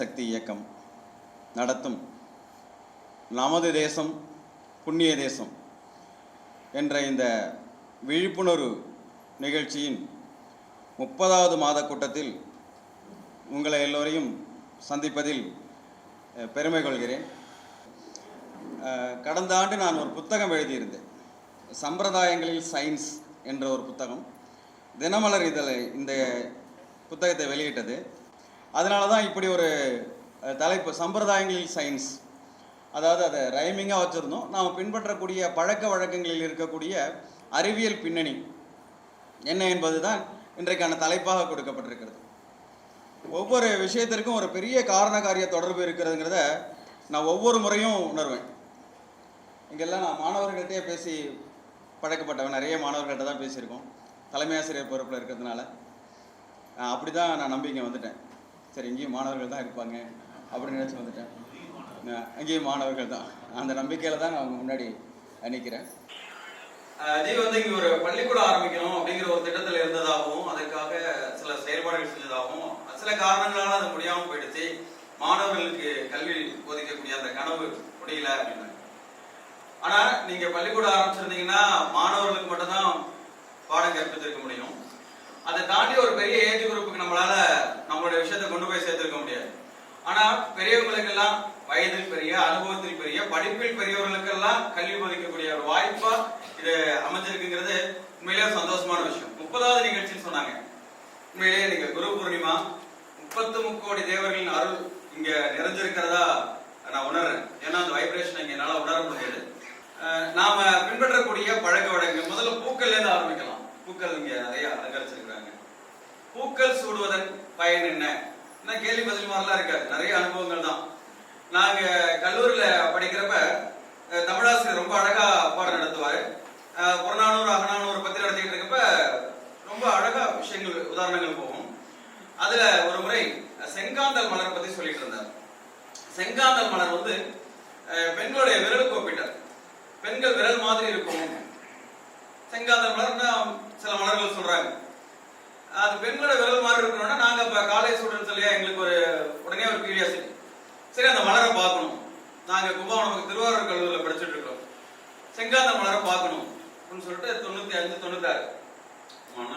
சக்தி இயக்கம் நடத்தும். நமது தேசம் புண்ணிய தேசம் என்ற இந்த விழிப்புணர்வு நிகழ்ச்சியின் முப்பதாவது மாத கூட்டத்தில் உங்களை எல்லோரையும் சந்திப்பதில் பெருமை கொள்கிறேன். கடந்த ஆண்டு நான் ஒரு புத்தகம் எழுதியிருந்தேன். சம்பிரதாயங்களில் சயின்ஸ் என்ற ஒரு புத்தகம். தினமலர் இதழை இந்த புத்தகத்தை வெளியிட்டது. அதனால தான் இப்படி ஒரு தலைப்பு சம்பிரதாயங்களில் சயின்ஸ் அதாவது அதை ரைமிங்காக வச்சுருந்தோம். நாம் பின்பற்றக்கூடிய பழக்க வழக்கங்களில் இருக்கக்கூடிய அறிவியல் பின்னணி என்ன என்பது தான் இன்றைக்கான தலைப்பாக கொடுக்கப்பட்டிருக்கிறது. ஒவ்வொரு விஷயத்திற்கும் ஒரு பெரிய காரண காரிய தொடர்பு இருக்கிறதுங்கிறத நான் ஒவ்வொரு முறையும் உணர்வேன். இங்கெல்லாம் நான் மாணவர்கள்ட்டே பேசி பழக்கப்பட்டவன். நிறைய மாணவர்கள்ட்ட தான் பேசியிருக்கோம். தலைமை ஆசிரியர் பொறுப்பில் இருக்கிறதுனால. அப்படி தான் நான் நம்பிக்கை வந்துட்டேன். சரி இங்கேயும் மாணவர்கள் தான் இருப்பாங்க அப்படின்னு நினச்சி வந்துட்டேன். அங்கேயும் மாணவர்கள் தான். அந்த நம்பிக்கையில் தான் நான் அவங்க முன்னாடி நிற்கிறேன் ஜி வந்து இங்க ஒரு பள்ளிக்கூடம் ஆரம்பிக்கணும் அப்படிங்கிற ஒரு திட்டத்துல இருந்ததாகவும் அதற்காக சில செயல்பாடுகள் செஞ்சதாகவும் சில காரணங்களால அது முடியாம போயிடுச்சு. மாணவர்களுக்கு கல்வி போதிக்கக்கூடிய அந்த கனவு முடியல அப்படின்னு. ஆனா நீங்க பள்ளிக்கூடம் ஆரம்பிச்சிருந்தீங்கன்னா மாணவர்களுக்கு மட்டும்தான் பாடம் கற்பித்திருக்க முடியும். அதை தாண்டி ஒரு பெரிய ஏஜ் குரூப்புக்கு நம்மளால நம்மளுடைய விஷயத்தை கொண்டு போய் சேர்த்துருக்க முடியாது. ஆனா பெரியவங்களுக்கெல்லாம் வயதில் பெரிய அனுபவத்தில் பெரிய படிப்பில் பெரியவர்களுக்கெல்லாம் கல்வி போதிக்கக்கூடிய ஒரு வாய்ப்பா இது அமைஞ்சிருக்குங்கிறது உண்மையிலேயே சந்தோஷமான விஷயம். முப்பதாவது நிகழ்ச்சின்னு சொன்னாங்க. உண்மையிலேயே நீங்க குரு பூர்ணிமா முப்பத்து முக்கோடி தேவர்களின் அருள் இங்க நிறைஞ்சிருக்கிறதா நான் உணர்றேன். ஏன்னா அந்த வைப்ரேஷன் இங்க என்னால உணர முடியாது. நாம பின்பற்றக்கூடிய பழக்க வழக்கங்கள் முதல்ல பூக்கள்ல இருந்து ஆரம்பிக்கலாம். பூக்கள் இங்க நிறைய பூக்கள் சூடுவதன் பயன் என்ன? என்ன கேள்வி பதில் மாதிரிலாம் இருக்காது. நிறைய அனுபவங்கள் தான். நாங்க கல்லூரியில படிக்கிறப்ப தமிழாசிரியர் ரொம்ப அழகா பாடம் நடத்துவார். புறநானூறு அகநானூறு பத்தி நடத்திட்டு இருக்கப்ப ரொம்ப அழகா விஷயங்கள் உதாரணங்கள் போகும். அதுல ஒரு முறை செங்காந்தல் மலர் பத்தி சொல்லிட்டு இருந்தார். செங்காந்தல் மலர் வந்து பெண்களுடைய விரலுக்கு ஒப்பிட்டார் பெண்கள் விரல் மாதிரி இருக்கும். செங்காந்தல் மலர்னா சில மலர்கள் சொல்றாங்க. அது பெண்களோட விரல் மாதிரி இருக்கணும்னா நாங்க இப்ப காலேஜ் ஸ்டூடெண்ட்ஸ் இல்லையா எங்களுக்கு ஒரு உடனே ஒரு கியூரியாசிட்டி சரி அந்த மலரை பார்க்கணும். நாங்க கும்பகோணம் திருவாரூர் கல்லூரியில் படிச்சுட்டு இருக்கோம். செங்காந்த மலரை பார்க்கணும் அப்படின்னு சொல்லிட்டு தொண்ணூத்தி அஞ்சு தொண்ணூத்தாறு.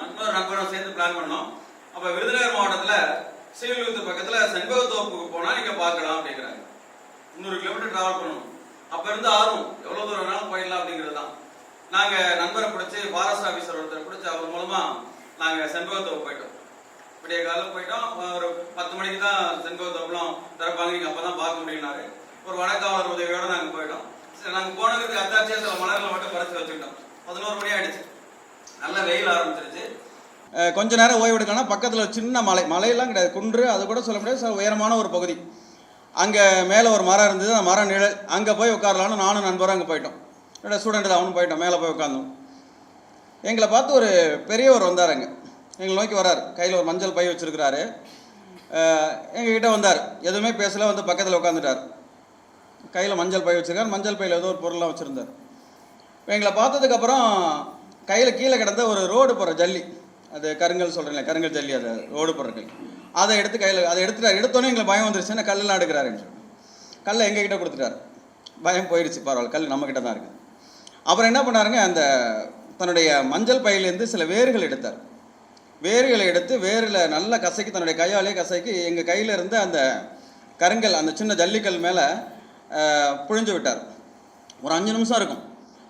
இன்னொரு நண்பரும் சேர்ந்து பிளான் பண்ணோம். அப்ப விருதுநகர் மாவட்டத்துல ஸ்ரீவில்லிபுத்தூர் பக்கத்துல செண்பகத்தோப்புக்கு போனா நீங்க பார்க்கலாம் அப்படிங்கிறாங்க. முந்நூறு கிலோமீட்டர் டிராவல் பண்ணணும். அப்ப இருந்து ஆர்வம் எவ்வளவு தூரம் வேணாலும் போயிடலாம் அப்படிங்கிறது தான் நாங்க நண்பரை பிடிச்சி ஃபாரஸ்ட் ஆபீசர் ஒருத்தர் பிடிச்சி அவர் மூலமா நாங்கள் செண்பகத்தோப்பு போயிட்டோம். விடிய காலையில் போயிட்டோம். ஒரு பத்து மணிக்கு தான் செண்பகத்தோப்புலாம் திறப்பாங்க நீங்கள் அப்போ தான் பார்க்க முடியும்னாரு. ஒரு வடக்காவலர் உதவியோட நாங்கள் போயிட்டோம். சரி நாங்கள் போனதுக்கு அத்தாட்சியாக சில மலர்களை மட்டும் குறைச்சி வச்சுக்கிட்டோம். பதினோரு மணி ஆயிடுச்சு. நல்ல வெயில் ஆரம்பிச்சிருச்சு. கொஞ்ச நேரம் ஓய்வு எடுக்கணும் பக்கத்தில் சின்ன மலை. மலையெல்லாம் கிடையாது. குன்று அது கூட சொல்ல முடியாது. சில உயரமான ஒரு பகுதி. அங்கே மேலே ஒரு மரம் இருந்தது. அந்த மரம் நிழல். அங்கே போய் உட்காரலான்னு நானும் நண்பரும் அங்கே போயிட்டோம். என்னோடய ஸ்டூடெண்ட் தான். அவனும் போயிட்டோம் மேலே போய் உட்காந்தோம் எங்களை பார்த்து ஒரு பெரியவர் வந்தார் அங்கே எங்களை நோக்கி வரார். கையில் ஒரு மஞ்சள் பை வச்சுருக்கிறாரு. எங்ககிட்ட வந்தார். எதுவுமே பேசல வந்து பக்கத்தில் உட்காந்துட்டார் கையில் மஞ்சள் பை வச்சுருக்கார். மஞ்சள் பையில் ஏதோ ஒரு பொருள்லாம் வச்சுருந்தார். எங்களை பார்த்ததுக்கப்புறம் கையில் கீழே கிடந்த ஒரு ரோடு போடுற ஜல்லி. அது கருங்கல் சொல்கிறீங்களே கருங்கல் ஜல்லி அது ரோடு போடுறது அதை எடுத்து கையில் அதை எடுத்துட்டார். எடுத்தோன்னே எங்களை பயம் வந்துருச்சு என்ன கல்லெல்லாம் எடுக்கிறாருன்னு கல்லை எங்ககிட்ட கொடுத்துட்டார். பயம் போயிடுச்சு பரவாயில்ல. கல் நம்மக்கிட்ட தான் இருக்குது அப்புறம் என்ன பண்ணாருங்க அந்த தன்னுடைய மஞ்சள் பையிலேருந்து சில வேர்கள் எடுத்தார். வேர்களை எடுத்து வேரில் நல்லா கசக்கி தன்னுடைய கையாலே கசக்கி எங்கள் கையில் இருந்து அந்த கருங்கல் அந்த சின்ன ஜல்லிக்கல் மேலே புழிஞ்சு விட்டார். ஒரு அஞ்சு நிமிஷம் இருக்கும்.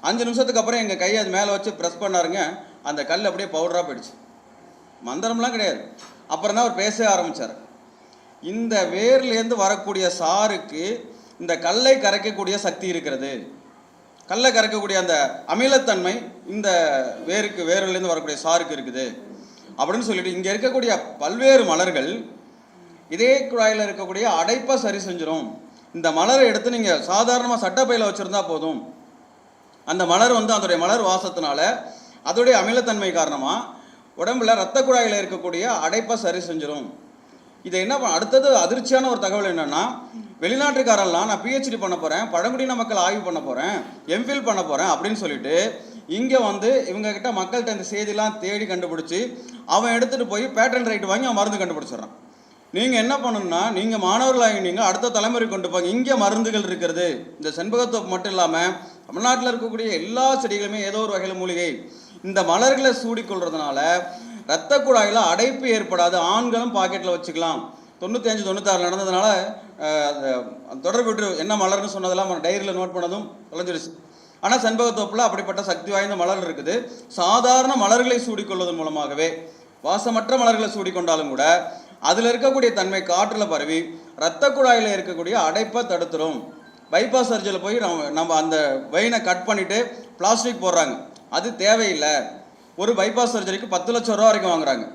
அஞ்சு நிமிஷத்துக்கு அப்புறம் எங்கள் கையை அது மேலே வச்சு ப்ரெஸ் பண்ணாருங்க. அந்த கல் அப்படியே பவுடராக போயிடுச்சு. மந்திரம்லாம் கிடையாது. அப்புறம் தான் அவர் பேச ஆரம்பித்தார் இந்த வேர்லேருந்து வரக்கூடிய சாருக்கு இந்த கல்லை கரைக்கக்கூடிய சக்தி இருக்கிறது. கல்லை கரைக்கக்கூடிய அந்த அமிலத்தன்மை இந்த வேருக்கு வேர்கள்லேருந்து வரக்கூடிய சாருக்கு இருக்குது. அப்படின்னு சொல்லிட்டு இங்கே இருக்கக்கூடிய பல்வேறு மலர்கள் இதே குழாயில் இருக்கக்கூடிய அடைப்பை சரி செஞ்சிடும் இந்த மலரை எடுத்து நீங்கள் சாதாரணமாக சட்டப்பையில் வச்சுருந்தா போதும். அந்த மலர் வந்து அதோடைய மலர் வாசத்தினால அதோடைய அமிலத்தன்மை காரணமாக உடம்புல ரத்த குழாயில் இருக்கக்கூடிய அடைப்பை சரி செஞ்சிடும் இதை என்ன பண்ண அடுத்தது அதிர்ச்சியான ஒரு தகவல் என்னன்னா வெளிநாட்டுக்காரெல்லாம் நான் பிஹெச்டி பண்ண போகிறேன் பழங்குடியின மக்கள் ஆய்வு பண்ண போகிறேன் எம்ஃபில் பண்ண போகிறேன் அப்படின்னு சொல்லிட்டு இங்கே வந்து இவங்க கிட்ட மக்கள்கிட்ட இந்த செய்திலாம் தேடி கண்டுபிடிச்சி அவன் எடுத்துகிட்டு போய் பேட்டன் ரைட் வாங்கி அவன் மருந்து கண்டுபிடிச்சிடுறான். நீங்கள் என்ன பண்ணணும்னா நீங்கள் மாணவர்களாகி நீங்கள் அடுத்த தலைமுறை கொண்டு போங்க. இங்கே மருந்துகள் இருக்கிறது இந்த செண்பகத்தோப்பு மட்டும் இல்லாமல் தமிழ்நாட்டில் இருக்கக்கூடிய எல்லா செடிகளுமே ஏதோ ஒரு வகையில் மூலிகை. இந்த மலர்களை சூடிக்கொள்றதுனால ரத்த குழாயில் அடைப்பு ஏற்படாது. ஆண்களும் பாக்கெட்டில் வச்சுக்கலாம். தொண்ணூத்தஞ்சு தொண்ணூத்தாறு நடந்ததுனால அந்த தொடர்பு விட்டு என்ன மலர்னு சொன்னதெல்லாம் டைரியில் நோட் பண்ணதும் தொலைஞ்சிருச்சு. ஆனால் செண்பகத்தோப்பில் அப்படிப்பட்ட சக்தி வாய்ந்த மலர் இருக்குது. சாதாரண மலர்களை சூடிக்கொள்வதன் மூலமாகவே வாசமற்ற மலர்களை சூடிக்கொண்டாலும் கூட அதில் இருக்கக்கூடிய தன்மை காற்றில் பரவி இரத்த குழாயில் இருக்கக்கூடிய அடைப்பை தடுத்துரும். பைபாஸ் சர்ஜரியில் போய் நம்ம நம்ம அந்த வெயினை கட் பண்ணிவிட்டு பிளாஸ்டிக் போடுறாங்க. அது தேவையில்லை. ஒரு பைபாஸ் சர்ஜரிக்கு பத்து லட்சம் ரூபா வரைக்கும் வாங்குறாங்க.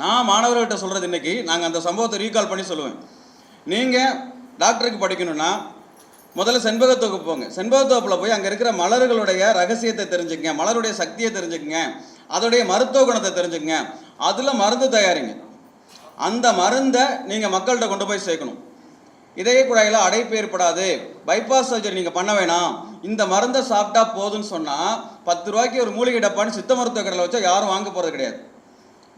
நான் மாணவர்கள்ட்ட சொல்கிறது இன்னைக்கு நாங்கள் அந்த சம்பவத்தை ரீகால் பண்ணி சொல்லுவேன். நீங்கள் டாக்டருக்கு படிக்கணும்னா முதல்ல செண்பகத்தோப்பு போங்க. செண்பகத்தோப்பில் போய் அங்கே இருக்கிற மலர்களுடைய ரகசியத்தை தெரிஞ்சுக்கங்க மலருடைய சக்தியை தெரிஞ்சுக்கங்க அதோடைய மருத்துவ குணத்தை தெரிஞ்சுக்கங்க. அதில் மருந்து தயாரிங்க. அந்த மருந்தை நீங்கள் மக்கள்கிட்ட கொண்டு போய் சேர்க்கணும். இதய குழாயில் அடைப்பு ஏற்படாது. பைபாஸ் சர்ஜரி நீங்கள் பண்ண வேணாம். இந்த மருந்தை சாப்பிட்டா போதும்னு சொன்னால் பத்து ரூபாய்க்கு ஒரு மூலிகை டப்பான்னு சித்த மருத்துவ கடையில் வச்சா யாரும் வாங்க போகிறது கிடையாது.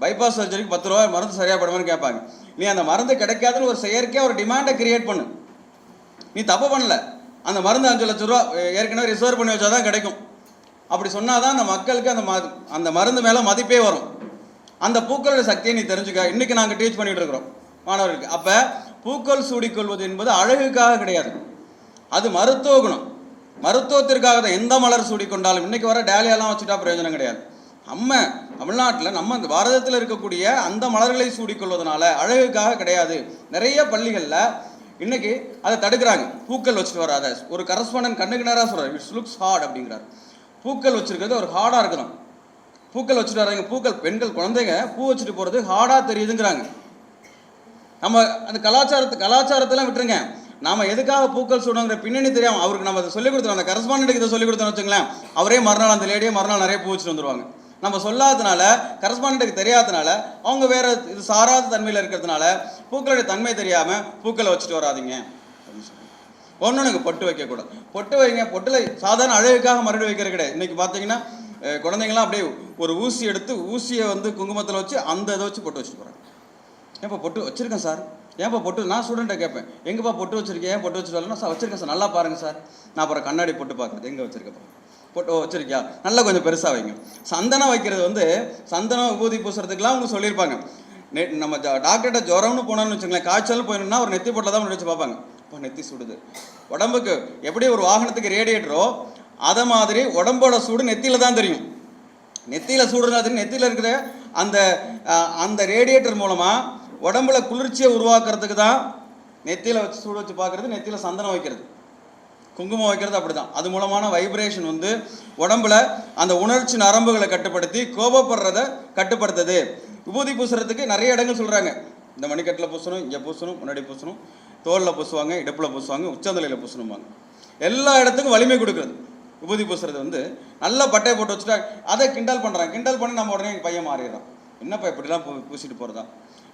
பைபாஸ் சர்ஜரிக்கு பத்து ரூபாய் மருந்து சரியாக படுமான்னு கேட்பாங்க. நீ அந்த மருந்து கிடைக்காதுன்னு ஒரு செயற்கையாக ஒரு டிமாண்டை கிரியேட் பண்ணு. நீ தப்பு பண்ணல. அந்த மருந்து அஞ்சு லட்ச ரூபா ஏற்கனவே ரிசர்வ் பண்ணி வச்சா தான் கிடைக்கும். அப்படி சொன்னால் தான் அந்த மக்களுக்கு அந்த ம அந்த மருந்து மேலே மதிப்பே வரும். அந்த பூக்களோட சக்தியை நீ தெரிஞ்சுக்க. இன்றைக்கி நாங்கள் டீச் பண்ணிகிட்டு இருக்கிறோம். மாணவர்களுக்கு. அப்போ பூக்கள் சூடிக்கொள்வது என்பது அழகுக்காக கிடையாது. அது மருத்துவ குணம். மருத்துவத்திற்காக தான் எந்த மலர் சூடிக்கொண்டாலும் இன்னைக்கு வர டேலியாலாம் வச்சுட்டா பிரயோஜனம் கிடையாது. நம்ம தமிழ்நாட்டில் நம்ம இந்த பாரதத்தில் இருக்கக்கூடிய அந்த மலர்களை சூடிக்கொள்வதனால அழகுக்காக கிடையாது. நிறைய பள்ளிகளில் இன்னைக்கு அதை தடுக்கிறாங்க. பூக்கள் வச்சுட்டு வராத. ஒரு கரஸ்பாண்டன் கண்ணுக்கு நேராக சொல்கிறார் இட்ஸ் லுக்ஸ் ஹார்ட் அப்படிங்கிறார். பூக்கள் வச்சுருக்கிறது ஒரு ஹார்டாக இருக்கணும். பூக்கள் வச்சுட்டு வராங்க. பூக்கள் பெண்கள் குழந்தைங்க பூ வச்சுட்டு போகிறது ஹார்டாக தெரியுதுங்கிறாங்க. நம்ம அந்த கலாச்சாரத்து கலாச்சாரத்தெல்லாம் விட்டுருங்க. நாம எதுக்காக பூக்கள் சூடங்கிற பின்னணி தெரியாம அவருக்கு நம்ம அதை சொல்லிக் கொடுத்தோம். அந்த கரஸ்பாண்டுக்கு இதை சொல்லிக் கொடுத்தோம்னு வச்சுங்களேன் அவரே மறுநாள் அந்த லேடியே மறுநாள் நிறைய பூ வச்சுட்டு வந்துருவாங்க. நம்ம சொல்லாததுனால கரஸ்பாண்டுக்கு தெரியாததுனால அவங்க வேற இது சாராத தன்மையில் இருக்கிறதுனால பூக்களுடைய தன்மை தெரியாம பூக்களை வச்சுட்டு வராதீங்க. ஒன்று சொல்றாங்க. பொட்டு வைக்கக்கூடாது பொட்டு வைங்க பொட்டில் சாதாரண அழகுக்காக மறுபடியும் வைக்கிறது கிடையாது. இன்றைக்கி பார்த்தீங்கன்னா குழந்தைங்களாம் அப்படியே ஒரு ஊசி எடுத்து ஊசியை வந்து குங்குமத்தில் வச்சு அந்த இதை வச்சு பொட்டு வச்சுட்டு போகிறாங்க ஏன்ப்பா பொட்டு வச்சுருக்கேன் சார்? ஏன்ப்பா பொட்டு? நான் ஸ்டூடெண்ட்டை கேட்பேன் எங்கேப்பா பொட்டு வச்சிருக்கேன் ஏன் பொட்டு வச்சுட்டு சார் வச்சுருக்கேன் சார். நல்லா பாருங்கள் சார். நான் அப்புறம் கண்ணாடி பொட்டு பார்க்குறது. எங்கே வச்சிருக்கப்பா பொட்டு ஓ, வச்சிருக்கியா? நல்லா கொஞ்சம் பெருசாக வைங்க. சந்தனம் வைக்கிறது வந்து சந்தனம் விபூதி பூசுறதுக்குலாம் அவங்க சொல்லியிருப்பாங்க. நெ நம்ம டாக்டர்கிட்ட ஜுரம்னு போனோம்னு வச்சுங்களேன் காய்ச்சல் போயிடணும்னா ஒரு நெத்தி பொட்டில் தான் வச்சு பார்ப்பாங்க. இப்போ நெத்தி சுடுது. உடம்புக்கு எப்படி ஒரு வாகனத்துக்கு ரேடியேட்டரோ அதை மாதிரி உடம்போட சூடு நெத்தியில் தான் தெரியும். நெத்தியில் சூடுறது நெத்தியில் இருக்கிற அந்த அந்த ரேடியேட்டர் மூலமாக உடம்புல குளிர்ச்சியை உருவாக்குறதுக்கு தான் நெத்தியில் வச்சு சூடு வச்சு பார்க்குறது நெத்தியில் சந்தனம் வைக்கிறது. குங்குமம் வைக்கிறது அப்படிதான். அது மூலமான வைப்ரேஷன் வந்து உடம்புல அந்த உணர்ச்சி நரம்புகளை கட்டுப்படுத்தி கோபப்படுறத கட்டுப்படுத்துது. விபூதி பூசுறதுக்கு நிறைய இடங்கள் சொல்கிறாங்க இந்த மணிக்கட்டில் பூசணும் இங்கே பூசணும் முன்னாடி பூசணும் தோலில் பூசுவாங்க இடுப்பில் பூசுவாங்க உச்சந்தலையில் பூசணும்பாங்க. எல்லா இடத்துக்கும் வலிமை கொடுக்குறது. விபூதி பூசுறது வந்து நல்ல பட்டையை போட்டு வச்சுட்டா அதை கிண்டல் பண்ணுறாங்க கிண்டல் பண்ணி நம்ம உடனே எங்கள் பையன் மாறிடுறான். என்னப்பா இப்படிலாம் பூ பூசிட்டு போகிறதா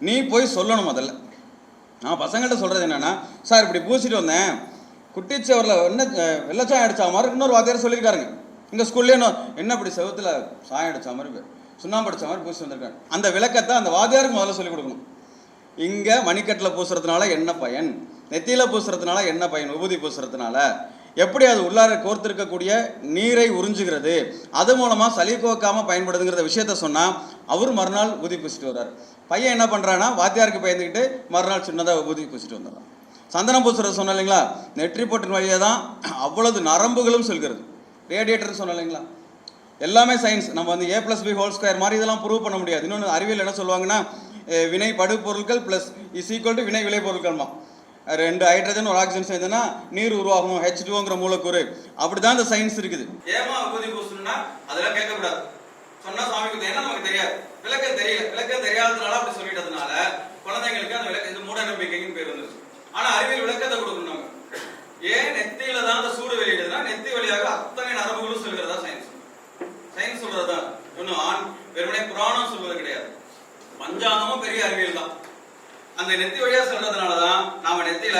நீ போய் சொல்லணும் முதல்ல. நான் பசங்கள்கிட்ட சொல்கிறது என்னென்னா சார் இப்படி பூசிட்டு வந்தேன். குட்டிச்சவரில் என்ன வெள்ளச்சாயம் அடிச்சா மாதிரி இன்னொரு வாத்தியார் சொல்லியிருக்காருங்க இந்த ஸ்கூல்லேயே இன்னும் என்ன இப்படி செவத்தில் சாயம் அடித்த மாதிரி சுண்ணாம்பு அடித்த மாதிரி பூசி வந்திருக்காங்க அந்த விளக்கத்தை அந்த வாத்தியாருக்கு முதல்ல சொல்லிக் கொடுக்கணும். இங்கே மணிக்கட்டில் பூசுறதுனால என்ன பயன்? நெத்தியில் பூசுறதுனால என்ன பயன்? உபதி பூசுறதுனால எப்படி அது உள்ளார கோர்த்திருக்கக்கூடிய நீரை உறிஞ்சுகிறது? அது மூலமாக சளி கோக்காமல் பயன்படுதுங்கிற விஷயத்த சொன்னால் அவர் மறுநாள் ஊதி பூசிட்டு வர்றார். பையன் என்ன பண்ணுறான்னா வாத்தியாருக்கு பயந்துக்கிட்டு மறுநாள் சின்னதாக ஊதி பூசிட்டு வந்துடுறான். சந்தனம் பூசுறது சொன்னேன் இல்லைங்களா? நெற்றி பொட்டின் வழியாக தான் அவ்வளவு நரம்புகளும் செல்கிறது. ரேடியேட்டர் சொன்ன இல்லைங்களா? எல்லாமே சயின்ஸ். நம்ம வந்து A plus B whole square மாதிரி இதெல்லாம் ப்ரூவ் பண்ண முடியாது. இன்னொன்று அறிவியல் என்ன சொல்லுவாங்கன்னா வினை படு பொருட்கள் ப்ளஸ் இஸ் ஈக்குவல் டு வினை விளை பொருட்கள்மா ரெண்டு ஹைட்ரஜன் ஒரு ஆக்சிஜன் சேர்ந்தனா நீர் உருவாகும் ஹெச் டூங்கிற மூலக்கூறு. அப்படிதான் இந்த சயின்ஸ் இருக்குது. ஏமா உபதி பூசணும்னா அதெல்லாம் கேட்கக்கூடாது. சொன்னா சாமிக்கு ஏன்னா நமக்கு தெரியாது. விளக்கம் தெரியல. விளக்கம் தெரியாததுனால அப்படி சொல்லிட்டதுனால குழந்தைங்களுக்கு அந்த விளக்க இது மூட நம்பிக்கைன்னு பேர் வந்துருச்சு ஆனா அறிவியல் விளக்கத்தை கொடுக்கணும் நம்ம ஏன் நெத்தியில தான் அந்த சூடு வெளியிடுதுன்னா நெத்தி வழியாக அத்தனை நரம்புகளும் சொல்கிறதா சயின்ஸ் சயின்ஸ் சொல்றதுதான். இன்னும் ஆண் வெறுமனே புராணம் சொல்வது கிடையாது. பஞ்சாங்கமும் பெரிய அறிவியல் தான் அந்த நெத்தி வழியா சொல்றதுனால தான் நாம நெத்தியில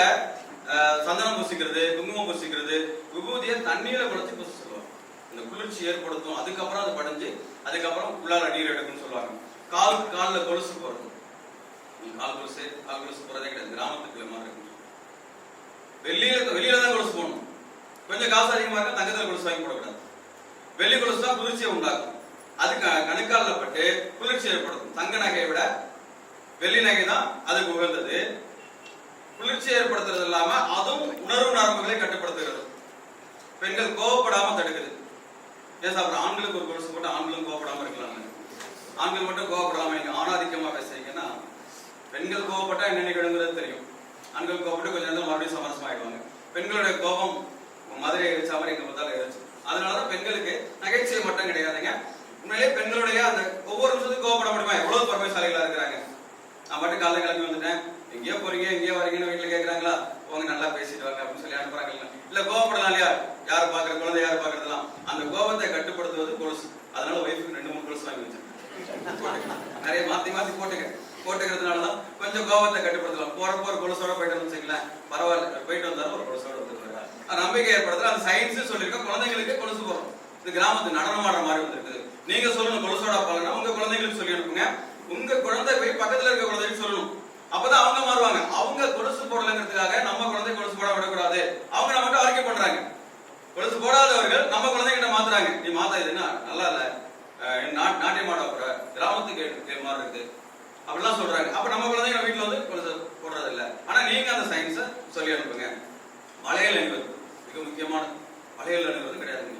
சந்தனம் பூசிக்கிறது குங்குமம் பூசிக்கிறது விபூதியை தண்ணீரை குழச்சி பூச சொல்லுவாங்க. இந்த குளிர்ச்சி ஏற்படுத்தும். அதுக்கப்புறம் அது படிஞ்சு அதுக்கப்புறம் உள்ளார நீர் எடுக்கும்னு சொல்லுவாங்க. கால் காலில் கொலுசு போறது கால் கொலுசு கால் கொலுசு போறதே கிடையாது. கிராமத்துக்குள்ள மாதிரி இருக்கு வெளியில வெளியில தான் கொலுசு போகணும் கொஞ்சம் காசு அதிகமா இருந்தா தங்கத்தில் கொலுசு வாங்கி போடக்கூடாது. வெள்ளி கொலுசு தான் குளிர்ச்சியை உண்டாக்கும். அது க- பட்டு குளிர்ச்சி ஏற்படுத்தும். தங்க நகையை விட வெள்ளி நகை தான் அதுக்கு உகந்தது. குளிர்ச்சி ஏற்படுத்துறது இல்லாம அதுவும் உணர்வு நரம்புகளை கட்டுப்படுத்துகிறது. பெண்கள் கோவப்படாம தடுக்குது. ஏன் அப்புறம் ஆண்களுக்கு ஒரு கொலுசு போட்டு ஆண்களும் கோவப்படாம இருக்கலாம். ஆண்கள் மட்டும் கோவப்படாம நீங்க ஆணாதிக்கமா பேசுறீங்கன்னா பெண்கள் கோவப்பட்டா என்ன நிகழுங்கிறது தெரியும். ஆண்கள் கோவப்பட்டு கொஞ்ச நேரம் மறுபடியும் சமரசம் ஆயிடுவாங்க பெண்களுடைய கோபம் மதுரை எரிச்சா மாதிரி எங்க பார்த்தாலும் எரிச்சு அதனாலதான் பெண்களுக்கு நகைச்சுவை மட்டும் கிடையாதுங்க. உண்மையிலேயே பெண்களுடைய அந்த ஒவ்வொரு நிமிஷத்துக்கும் கோவப்பட முடியுமா? எவ்வளவு பரமசாலிகளா இருக்கிறாங்க. நான் மட்டும் காலைல கிளம்பி வந்துட்டேன். எங்கேயோ போறீங்க எங்கேயோ வரீங்கன்னு வீட்டுல கேக்குறாங்களா? உங்க நல்லா பேசிட்டு வாங்க அப்படின்னு சொல்லி அனுப்புறாங்க இல்ல கோவப்படலாம் இல்லையா? யார் பாக்குற குழந்தை யார் பாக்குறதுலாம் அந்த கோபத்தை கட்டுப்படுத்துவது கொலுசு. அதனால ஒய்ஃபுக்கு ரெண்டு மூணு கொலுசு வாங்கி வச்சிருக்கேன். நிறைய மாத்தி மாத்தி போட்டுக்க. போட்டுக்கிறதுனாலதான் கொஞ்சம் கோபத்தை கட்டுப்படுத்தலாம். போறப்போ ஒரு கொலுசோட போயிட்டு வந்துச்சுங்களேன் பரவாயில்ல. போயிட்டு வந்தாலும் ஒரு கொலுசோட வந்துருக்காரு நம்பிக்கை ஏற்படுத்துற அந்த சயின்ஸ் சொல்லியிருக்கோம் குழந்தைங்களுக்கு கொலுசு போறோம் இது கிராமத்து நடனமாடுற மாதிரி வந்திருக்குது. நீங்க சொல்லணும் கொலுசோட பாருங்க உங்க குழந்தைங்களுக்கு சொல்லி அனுப்புங்க. உங்க குழந்தை போய் பக்கத்துல இருக்க குழந்தைக்கு சொல்லணும். அப்பதான் அவங்க மாறுவாங்க. அவங்க கொலுசு போடலங்கிறதுக்காக நம்ம குழந்தை கொலுசு போட விடக்கூடாது அவங்க மட்டும் அறிக்கை பண்றாங்க. கொலுசு போடாதவர்கள் நம்ம குழந்தைகிட்ட மாத்துறாங்க. நீ மாத்தா இது என்ன? நல்லா இல்ல. அஹ் நா- நாட்டியம் போற. கிராமத்துக்கு கேள் மாதிரி இருக்கு. அப்படிலாம் சொல்றாங்க. அப்ப நம்ம குழந்தைங்க வீட்டுல வந்து கொலுசு போடுறது இல்ல ஆனா நீங்க அந்த சயின்ஸ சொல்லி அனுப்புங்க. வளையல் அணிவது மிக முக்கியமான வளையல் அணிவது கிடையாது.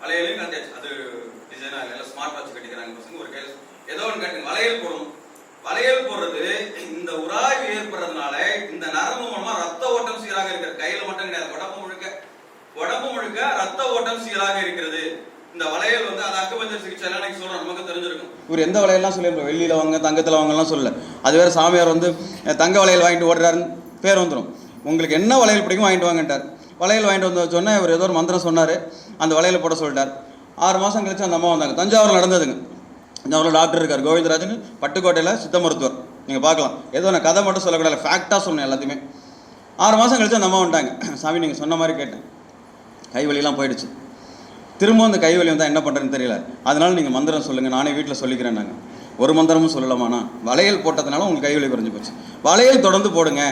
வளையலையும் கட்டியாச்சு அது டிசைனா இல்ல ஸ்மார்ட் வாட்ச் கட்டிக்கிறாங்க பசங்க. ஒரு கையில் ஏதோ ஒன்று கட்டுங்க. வளையல் போடணும் வளையல் போடுறது இந்த உராய்வு ஏற்படுறதுனால இந்த நரம்பு மூலமா ரத்த ஓட்டம் சீராக இருக்கிறது. கையில மட்டும் கிடையாது உடம்பு முழுக்க. உடம்பு முழுக்க ரத்த ஓட்டம் சீராக இருக்கிறது. இந்த வளையல் வந்து அது அக்குபஞ்சர் சிகிச்சை எனக்கு சொல்றோம். நமக்கு தெரிஞ்சிருக்கும். இவர் எந்த வளையல்லாம் சொல்லி வெள்ளியில் வாங்க தங்கத்தில் வாங்கலாம் சொல்லல. அது வேற சாமியார் வந்து தங்க வளையல் வாங்கிட்டு ஓடுறாருன்னு பேர் வந்துடும் உங்களுக்கு என்ன வளையல் பிடிக்கும் வாங்கிட்டு வாங்கிட்டார் வளையல் வாங்கிட்டு வந்து சொன்னேன் இவர் ஏதோ ஒரு மந்திரம் சொன்னார். அந்த வளையல் போட சொல்லிட்டார். ஆறு மாதம் கழிச்சு அந்த அம்மா வந்தாங்க. தஞ்சாவூர் நடந்ததுங்க. தஞ்சாவூரில் டாக்டர் இருக்கார் கோவிந்தராஜன் பட்டுக்கோட்டையில் சித்த மருத்துவர். நீங்கள் பார்க்கலாம். ஏதோ நான் கதை மட்டும் சொல்லக்கூடாது ஃபேக்டாக சொன்னேன் எல்லாத்தையுமே. ஆறு மாதம் கழிச்சு அந்த அம்மா வந்துட்டாங்க. சாமி நீங்கள் சொன்ன மாதிரி கேட்டேன். கை போயிடுச்சு. திரும்ப அந்த கை வலி வந்தால் என்ன பண்ணுறேன்னு தெரியல. அதனால நீங்கள் மந்திரம் சொல்லுங்கள் நானே வீட்டில் சொல்லிக்கிறேன் நாங்கள் ஒரு மந்திரமும் சொல்லலாமாண்ணா வளையல் போட்டதுனால உங்களுக்கு கை வலி போச்சு. வளையல் தொடர்ந்து போடுங்க.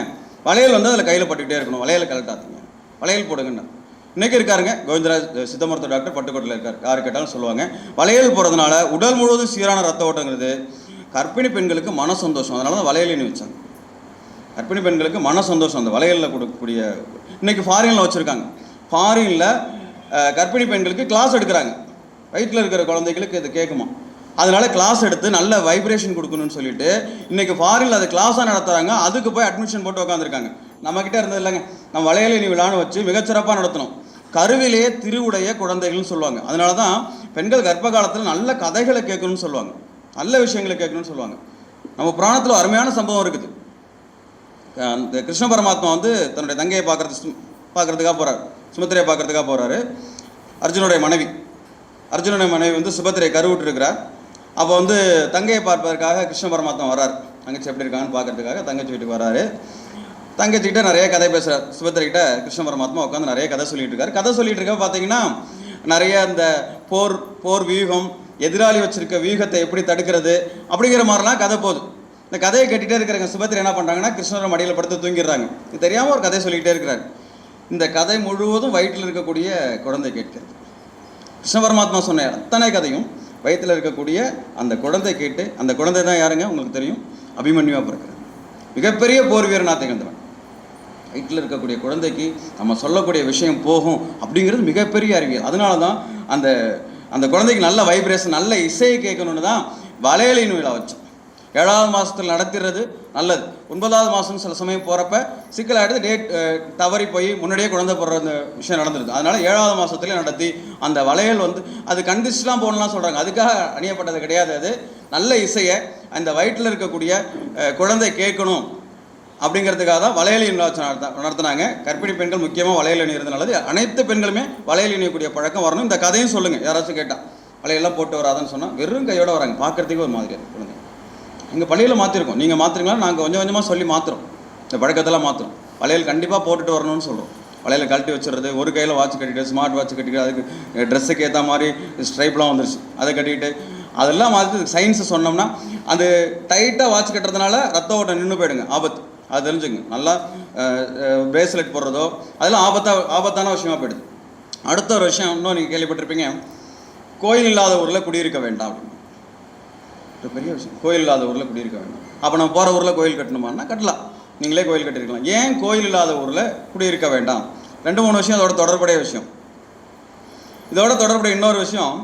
வளையல் வந்து அதில் கையில் பட்டுக்கிட்டே இருக்கணும். வளையல் கலட்டாதீங்க வளையல் போடுங்கண்ணா இன்னைக்கு இருக்காருங்க கோவிந்தராஜ் சித்த மருத்துவ டாக்டர் பட்டுக்கோட்டையில் இருக்கார். யார் கேட்டாலும் சொல்லுவாங்க. வளையல் போகிறதுனால உடல் முழுவதும் சீரான ரத்த ஓட்டங்கிறது கர்ப்பிணி பெண்களுக்கு மன சந்தோஷம். அதனால தான் வளையலின்னு வச்சாங்க கர்ப்பிணி பெண்களுக்கு மன சந்தோஷம். அந்த வளையலில் கொடுக்கக்கூடிய இன்னைக்கு ஃபாரினில் வச்சுருக்காங்க. ஃபாரினில் கர்ப்பிணி பெண்களுக்கு கிளாஸ் எடுக்கிறாங்க. வயிற்றில் இருக்கிற குழந்தைகளுக்கு இது கேட்குமா? அதனால கிளாஸ் எடுத்து நல்ல வைப்ரேஷன் கொடுக்கணும்னு சொல்லிட்டு இன்னைக்கு ஃபாரினில் அது கிளாஸாக நடத்துகிறாங்க அதுக்கு போய் அட்மிஷன் போட்டு உட்காந்துருக்காங்க நம்மக்கிட்ட இருந்தது இல்லைங்க. நம்ம வளையலினி விழான்னு வச்சு மிகச்சிறப்பாக நடத்தணும். கருவிலே திருவுடைய குழந்தைகள்னு சொல்லுவாங்க. அதனால தான் பெண்கள் கர்ப்ப காலத்தில் நல்ல கதைகளை கேட்கணும்னு சொல்லுவாங்க. நல்ல விஷயங்களை கேட்கணும்னு சொல்லுவாங்க. நம்ம புராணத்தில் அருமையான சம்பவம் இருக்குது. அந்த கிருஷ்ண பரமாத்மா வந்து தன்னுடைய தங்கையை பார்க்கறது பார்க்குறதுக்காக போகிறார் சுபத்திரையை பார்க்கறதுக்காக போகிறாரு அர்ஜுனுடைய மனைவி. அர்ஜுனுடைய மனைவி வந்து சுபத்திரையை கருவிட்டு இருக்கிறார் அப்போ வந்து தங்கையை பார்ப்பதற்காக கிருஷ்ண பரமாத்மா வரார். தங்கச்சி எப்படி இருக்காங்கன்னு பார்க்கறதுக்காக தங்கச்சி வீட்டுக்கு வராரு. தங்கச்சிக்கிட்ட நிறைய கதை பேசுகிறார் சுபத்திரிக்கிட்ட கிருஷ்ண பரமாத்மா உட்காந்து நிறைய கதை சொல்லிட்டு இருக்காரு. கதை சொல்லிட்டு இருக்க பார்த்தீங்கன்னா நிறைய அந்த போர் போர் வியூகம் எதிராளி வச்சிருக்க வியூகத்தை எப்படி தடுக்கிறது அப்படிங்கிற மாதிரிலாம் கதை போகுது. இந்த கதையை கேட்டுகிட்டே இருக்கிறவங்க சுபத்திரி என்ன பண்ணுறாங்கன்னா கிருஷ்ணரோட மடியில் படுத்து தூங்கிடுறாங்க. இது தெரியாமல் ஒரு கதை சொல்லிக்கிட்டே இருக்கிறார். இந்த கதை முழுவதும் வயிற்றில் இருக்கக்கூடிய குழந்தை கேட்கிறது. கிருஷ்ண பரமாத்மா சொன்ன அத்தனை கதையும் வயிற்றில் இருக்கக்கூடிய அந்த குழந்தை கேட்டு அந்த குழந்தை தான் யாருங்க? உங்களுக்கு தெரியும் அபிமன்யுவாக பிறக்கிறது மிகப்பெரிய போர் வீரனாக திகழ்ந்தவன். வயிற்றில் இருக்கக்கூடிய குழந்தைக்கு நம்ம சொல்லக்கூடிய விஷயம் போகும் அப்படிங்கிறது மிகப்பெரிய அறிவியல் அதனால தான் அந்த அந்த குழந்தைக்கு நல்ல வைப்ரேஷன் நல்ல இசையை கேட்கணுன்னு தான் வளையலின் விழா வச்சோம். ஏழாவது மாதத்தில் நடத்துறது நல்லது. ஒன்பதாவது மாதம் சில சமயம் போகிறப்ப சிக்கலாகிடுது டேட் தவறி போய் முன்னாடியே குழந்தை போடுற அந்த விஷயம் நடந்துருது அதனால ஏழாவது மாதத்துலேயே நடத்தி அந்த வளையல் வந்து அது கண்டிச்சுலாம் போகணும்லாம் சொல்கிறாங்க அதுக்காக அணியப்பட்டது கிடையாது அது. நல்ல இசையை அந்த வயிற்றில் இருக்கக்கூடிய குழந்தை கேட்கணும். அப்படிங்கிறதுக்காக தான் வளையல் நடத்த நடத்தினாங்க. கர்ப்பிணி பெண்கள் முக்கியமாக வளையல் அணியிறதுனால அனைத்து பெண்களுமே வளையல் அணியக்கூடிய பழக்கம் வரணும். இந்த கதையும் சொல்லுங்கள் யாராச்சும் கேட்டால் வளையெல்லாம் போட்டு வராதுன்னு சொன்னால் வெறும் கையோட வராங்க. பார்க்குறதுக்கே ஒரு மாதிரி குழந்தை எங்கள் பள்ளியில் மாற்றிருக்கோம் நீங்கள் மாற்றுறீங்களா நாங்கள் கொஞ்சம் கொஞ்சமாக சொல்லி மாற்றுறோம் இந்த பழக்கத்தெல்லாம் மாற்றுறோம் வளையல் கண்டிப்பாக போட்டுட்டு வரணும்னு சொல்கிறோம் வளையல் கழட்டி வச்சுறது ஒரு கையில் வாட்ச் கட்டிட்டு ஸ்மார்ட் வாட்ச் கட்டிட்டு அதுக்கு ட்ரெஸ்ஸுக்கு ஏற்ற மாதிரி ஸ்ட்ரைப்லாம் வந்துருச்சு. அதை கட்டிக்கிட்டு அதெல்லாம் மாதிரி சயின்ஸை சொன்னோம்னா அது டைட்டாக வாட்ச் கட்டுறதுனால ரத்த ஓட்டம் நின்று போயிடுங்க. ஆபத்து. அது தெரிஞ்சுங்க. நல்லா பிரேஸ்லெட் போடுறதோ அதெல்லாம் ஆபத்தா ஆபத்தான விஷயமா போயிடுது. அடுத்த ஒரு விஷயம் இன்னும் நீங்கள் கேள்விப்பட்டிருப்பீங்க. கோயில் இல்லாத ஊரில் குடியிருக்க வேண்டாம். அப்படின்னு பெரிய விஷயம். கோயில் இல்லாத ஊரில் குடியிருக்க வேண்டாம். அப்போ நம்ம போகிற ஊரில் கோயில் கட்டணுமான்னா கட்டலாம். நீங்களே கோயில் கட்டிருக்கலாம். ஏன் கோயில் இல்லாத ஊரில் குடியிருக்க வேண்டாம்? ரெண்டு மூணு விஷயம் அதோட தொடர்புடைய விஷயம். இதோட தொடர்புடைய இன்னொரு விஷயம்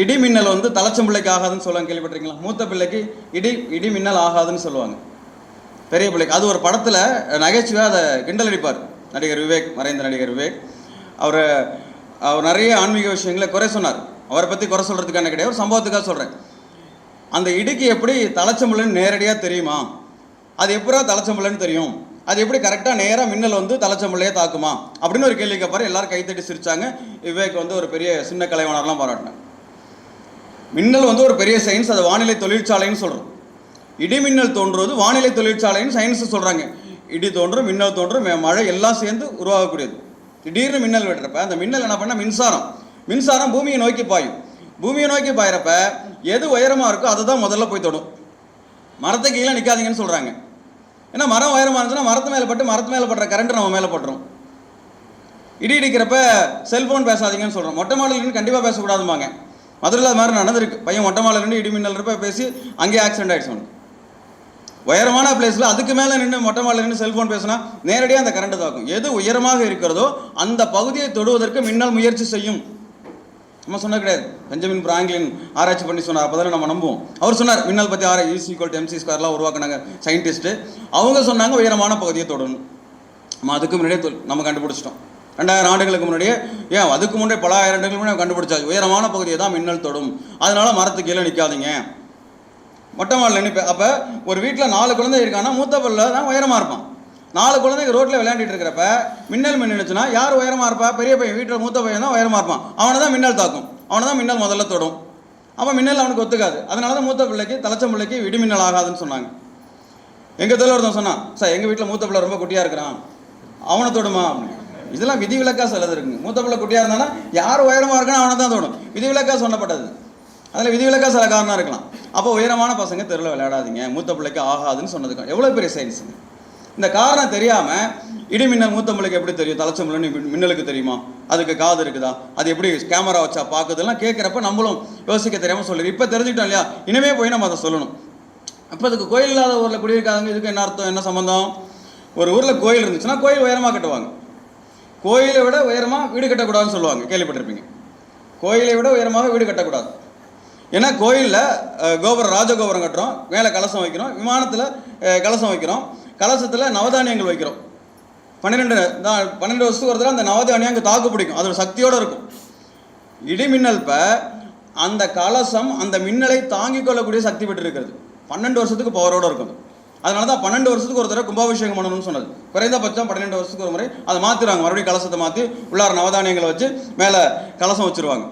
இடி மின்னல் வந்து தலைச்சம் பிள்ளைக்கு ஆகாதுன்னு சொல்லுவாங்க. கேள்விப்பட்டிருக்கீங்களா? மூத்த பிள்ளைக்கு இடி இடி மின்னல் ஆகாதுன்னு சொல்லுவாங்க. பெரிய பிள்ளைக்கு. அது ஒரு படத்தில் நகைச்சுவை அதை கிண்டல் அடிப்பார் நடிகர் விவேக் மறைந்த நடிகர் விவேக். அவர் அவர் நிறைய ஆன்மீக விஷயங்களை குறை சொன்னார். அவரை பற்றி குறை சொல்கிறதுக்கான கிடையாது. ஒரு சம்பவத்துக்காக சொல்கிறேன் அந்த இடுக்கு எப்படி தலைச்சம்புலன்னு நேரடியாக தெரியுமா? அது எப்படா தலைச்சம்புலன்னு தெரியும்? அது எப்படி கரெக்டாக நேராக மின்னல் வந்து தலைச்சம்புள்ளையே தாக்குமா? அப்படின்னு ஒரு கேள்வி கேட்பாரு. எல்லாரும் கைத்தட்டி சிரிச்சாங்க. விவேக் வந்து ஒரு பெரிய சின்ன கலைவாணர்லாம் பாராட்டினாங்க மின்னல் வந்து ஒரு பெரிய சயின்ஸ் அது வானிலை தொழிற்சாலைன்னு சொல்கிறோம் இடிமின்னல் தோன்றுவது வானிலை தொழிற்சாலைன்னு சயின்ஸ் சொல்கிறாங்க இடி தோன்றும் மின்னல் தோன்றும் மே- மழை எல்லாம் சேர்ந்து உருவாகக்கூடியது. திடீர்னு மின்னல் விடுறப்ப அந்த மின்னல் என்ன பண்ணால் மின்சாரம். மின்சாரம் பூமியை நோக்கி பாயும். பூமியை நோக்கி பாயிறப்ப எது உயரமாக இருக்கோ அதை தான் முதல்ல போய் தொடும். மரத்தை கீழே நிற்காதீங்கன்னு சொல்கிறாங்க ஏன்னா மரம் உயரமாக இருந்துச்சுன்னா மரத்து மேலே பட்டு மரத்து மேலே படுற கரண்ட் நம்ம மேலே பட்டுரும். இடி இடிக்கிறப்ப செல்ஃபோன் பேசாதீங்கன்னு சொல்கிறோம் மொட்டை மாடல் கண்டிப்பாக பேசக்கூடாதும்பாங்க. மதுரையில் அது மாதிரி நடந்திருக்கு. பையன் மொட்டை மாடல் இடி மின்னல் இருப்ப பேசி அங்கேயே ஆக்சிடென்ட் ஆகிடுச்சு உயரமான பிளேஸில் அதுக்கு மேலே நின்று மொட்டை மாடல் நின்று செல்ஃபோன் பேசினா நேரடியாக அந்த கரண்ட் தாக்கும். எது உயரமாக இருக்கிறதோ அந்த பகுதியை தொடுவதற்கு மின்னல் முயற்சி செய்யும். நம்ம சொன்ன கிடையாது. பெஞ்சமின் பிராங்க்லின் ஆராய்ச்சி பண்ணி சொன்னார். அப்போ நம்ம நம்புவோம். அவர் சொன்னார் மின்னல் பற்றி ஆரா ஈஸ் ஈக்குவல் எம்சி ஸ்கொயர்லாம் உருவாக்குனாங்க சயின்டிஸ்ட்டு அவங்க சொன்னாங்க உயரமான பகுதியை தொடணும். நம்ம அதுக்கு முன்னாடியே நம்ம கண்டுபிடிச்சிட்டோம். ரெண்டாயிரம் ஆண்டுகளுக்கு முன்னாடியே ஏன் அதுக்கு முன்னாடியே பல ஆயிரம் ஆண்டுகளுக்கு முன்னாடி கண்டுபிடிச்சாச்சு. உயரமான பகுதியை தான் மின்னல் தொடும். அதனால மரத்துக்கு கீழே நிற்காதீங்க மொட்டை மாடல் நினைப்பேன் அப்போ ஒரு வீட்டில் நாலு குழந்தை இருக்கான்னா மூத்த பிள்ளை தான் உயரமாக இருப்பான். நாலு குழந்தைங்க ரோட்டில் விளையாண்டுட்டு இருக்கிறப்ப மின்னல் மின்னுச்சுன்னா யார் உயரமாக இருப்பா? பெரிய பையன் வீட்டில் மூத்த பையன் தான் உயரமாக இருப்பான். அவனை தான் மின்னல் தாக்கும். அவனை தான் மின்னல் முதல்ல தொடும். அப்போ மின்னல் அவனுக்கு ஒத்துக்காது. அதனால தான் மூத்த பிள்ளைக்கு தலைச்சம் பிள்ளைக்கு இடிமின்னல் ஆகாதுன்னு சொன்னாங்க. எங்கள் தொழில் ஒருத்தன் சொன்னான் சார் எங்கள் வீட்டில் மூத்த பிள்ளை ரொம்ப குட்டியாக இருக்கிறான். அவனை தொடுமா? அப்படின்னு. இதெல்லாம் விதிவிலக்கா சிலது இருக்குங்க. மூத்த பிள்ளை குட்டியாக இருந்தானா யார் உயரமாக இருக்கான்னு அவனை தான் தொடும். விதிவிலக்கா சொன்னப்பட்டது அதில் விதிவிலக்காக சில காரணம் இருக்கலாம். அப்போ உயரமான பசங்க தெருவில் விளையாடாதீங்க. மூத்த பிள்ளைக்கு ஆகாதுன்னு சொன்னதுக்கு எவ்வளோ பெரிய சயின்ஸுங்க இந்த காரணம் தெரியாமல் இடி மின்னல் மூத்த பிள்ளைக்கு எப்படி தெரியும்? தலைச்சம்பளன்னு மின்னலுக்கு தெரியுமா? அதுக்கு காது இருக்குதா? அது எப்படி கேமரா வச்சா பார்க்குதெல்லாம் கேட்குறப்ப நம்மளும் யோசிக்க தெரியாமல் சொல்லி இப்போ தெரிஞ்சுக்கிட்டோம் இல்லையா? இனிமே போய் நம்ம அதை சொல்லணும். அப்போ அதுக்கு கோயில் இல்லாத ஊரில் குடியிருக்காதவங்க இதுக்கு என்ன அர்த்தம்? என்ன சம்மந்தம் ஒரு ஊரில் கோயில் இருந்துச்சுன்னா கோயில் உயரமாக கட்டுவாங்க. கோயிலை விட உயரமாக வீடு கட்டக்கூடாதுன்னு சொல்லுவாங்க. கேள்விப்பட்டிருப்பீங்க. கோயிலை விட உயரமாக வீடு கட்டக்கூடாது. ஏன்னா கோயிலில் கோபுரம் ராஜகோபுரம் கட்டுறோம். மேலே கலசம் வைக்கிறோம். விமானத்தில் கலசம் வைக்கிறோம். கலசத்தில் நவதானியங்கள் வைக்கிறோம். பன்னிரெண்டு தான் பன்னெண்டு வருஷத்துக்கு ஒரு தடவை அந்த நவதானியம் அங்கே தாக்கு பிடிக்கும். அதோட சக்தியோடு இருக்கும். இடிமின்னல் இப்போ அந்த கலசம் அந்த மின்னலை தாங்கிக் கொள்ளக்கூடிய சக்தி பெற்றிருக்கிறது. பன்னெண்டு வருஷத்துக்கு பவரோடு இருக்கும் அதனால தான் பன்னெண்டு வருஷத்துக்கு ஒரு தடவை கும்பாபிஷேகம் பண்ணணும்னு சொன்னது. குறைந்தபட்சம் பன்னெண்டு வருஷத்துக்கு ஒரு முறை அதை மாற்றிடுவாங்க மறுபடியும் கலசத்தை மாற்றி உள்ளார நவதானியங்களை வச்சு மேலே கலசம் வச்சிருவாங்க.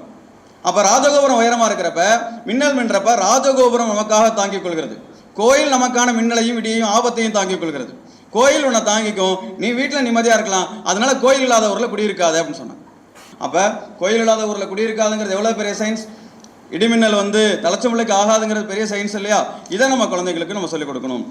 அப்போ ராஜகோபுரம் உயரமாக இருக்கிறப்ப மின்னல் மின்றப்ப ராஜகோபுரம் நமக்காக தாங்கிக் கொள்கிறது. கோயில் நமக்கான மின்னலையும் இடியையும் ஆபத்தையும் தாங்கிக் கொள்கிறது. கோயில் உன்னை தாங்கிக்கும். நீ வீட்டில் நிம்மதியாக இருக்கலாம். அதனால கோயில் இல்லாத ஊரில் குடியிருக்காது அப்படின்னு சொன்னாங்க. அப்போ கோயில் இல்லாத ஊரில் குடியிருக்காதுங்கிறது எவ்வளோ பெரிய சயின்ஸ் இடிமின்னல் வந்து தலைச்சமில்லைக்கு ஆகாதுங்கிறது பெரிய சயின்ஸ் இல்லையா? இதை நம்ம குழந்தைகளுக்கு நம்ம சொல்லிக் கொடுக்கணும்.